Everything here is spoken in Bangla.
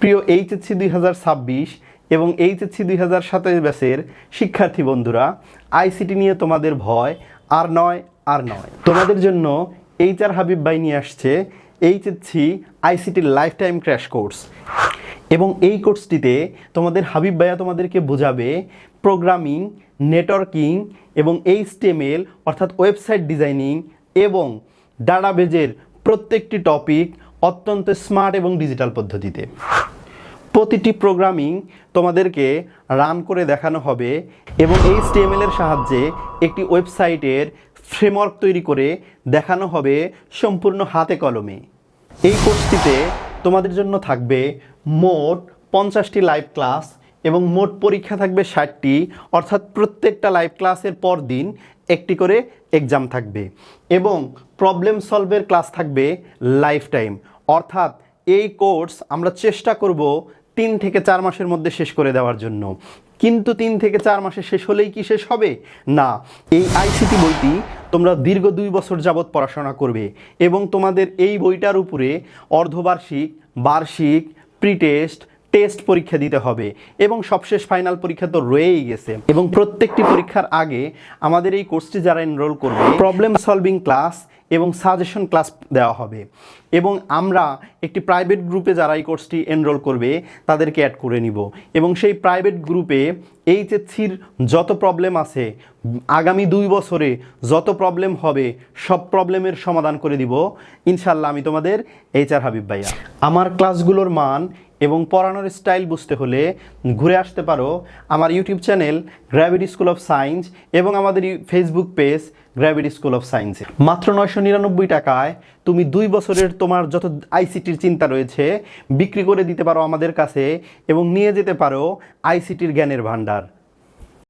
প্রিয় এইচএসসি দুই হাজার ছাব্বিশ এবং এইচএসসি দুই হাজার সাতাশ ব্যাচের শিক্ষার্থী বন্ধুরা আইসিটি নিয়ে তোমাদের ভয়, আর নয় আর নয়। তোমাদের জন্য এইচ আর হাবিব ভাই নিয়ে আসছে এইচএসসি আইসিটির লাইফ টাইম ক্র্যাশ কোর্স এবং এই কোর্সটিতে তোমাদের হাবিব ভাইয়া তোমাদেরকে বোঝাবে প্রোগ্রামিং নেটওয়ার্কিং এবং এইচটিএমএল অর্থাৎ ওয়েবসাইট ডিজাইনিং এবং ডাটাবেজের প্রত্যেকটি টপিক অত্যন্ত স্মার্ট এবং ডিজিটাল পদ্ধতিতে। প্রতিটি প্রোগ্রামিং তোমাদেরকে রান করে দেখানো হবে এবং এই এর সাহায্যে একটি ওয়েবসাইটের ফ্রেমওয়ার্ক তৈরি করে দেখানো হবে সম্পূর্ণ হাতে কলমে। এই কোর্সটিতে তোমাদের জন্য থাকবে মোট পঞ্চাশটি লাইভ ক্লাস এবং মোট পরীক্ষা থাকবে ষাটটি, অর্থাৎ প্রত্যেকটা লাইভ ক্লাসের পর দিন একটি করে এক্সাম থাকবে এবং প্রবলেম সলভের ক্লাস থাকবে লাইফ টাইম অর্থাৎ এই কোর্স আমরা চেষ্টা করব তিন থেকে চার মাসের মধ্যে শেষ করে দেওয়ার জন্য। কিন্তু তিন থেকে চার মাসে শেষ হলেই কি শেষ হবে? না। এই আইসিটি বইটি তোমরা দীর্ঘ দুই বছর যাবৎ পড়াশোনা করবে এবং তোমাদের এই বইটার উপরে অর্ধবার্ষিক, বার্ষিক প্রি টেস্ট টেস্ট পরীক্ষা দিতে হবে এবং সবশেষ ফাইনাল পরীক্ষা তো রয়েই গেছে এবং প্রত্যেকটি পরীক্ষার আগে আমাদের এই কোর্সটি যারা এনরোল করবে প্রবলেম সলভিং ক্লাস এবং সাজেশন ক্লাস দেওয়া হবে। এবং আমরা একটি প্রাইভেট গ্রুপে যারা এই কোর্সটি এনরোল করবে, তাদেরকে অ্যাড করে নিব। এবং সেই প্রাইভেট গ্রুপে এইচএসসির যত প্রবলেম আছে, আগামী দুই বছরে যত প্রবলেম হবে, সব প্রবলেমের সমাধান করে দিব। ইনশাল্লাহ আমি তোমাদের এইচ আর হাবিব ভাইয়া। আমার ক্লাসগুলোর মান এবং পড়ানোর স্টাইল বুঝতে হলে ঘুরে আসতে পারো আমার YouTube channel gravity school of science এবং আমাদের Facebook page gravity school of সায়েন্সে মাত্র নয়শো নিরানব্বই টাকায় তুমি দুই বছরের তোমার যত আইসিটির চিন্তা রয়েছে, বিক্রি করে দিতে পারো আমাদের কাছে এবং নিয়ে যেতে পারো আইসিটির জ্ঞানের ভাণ্ডার।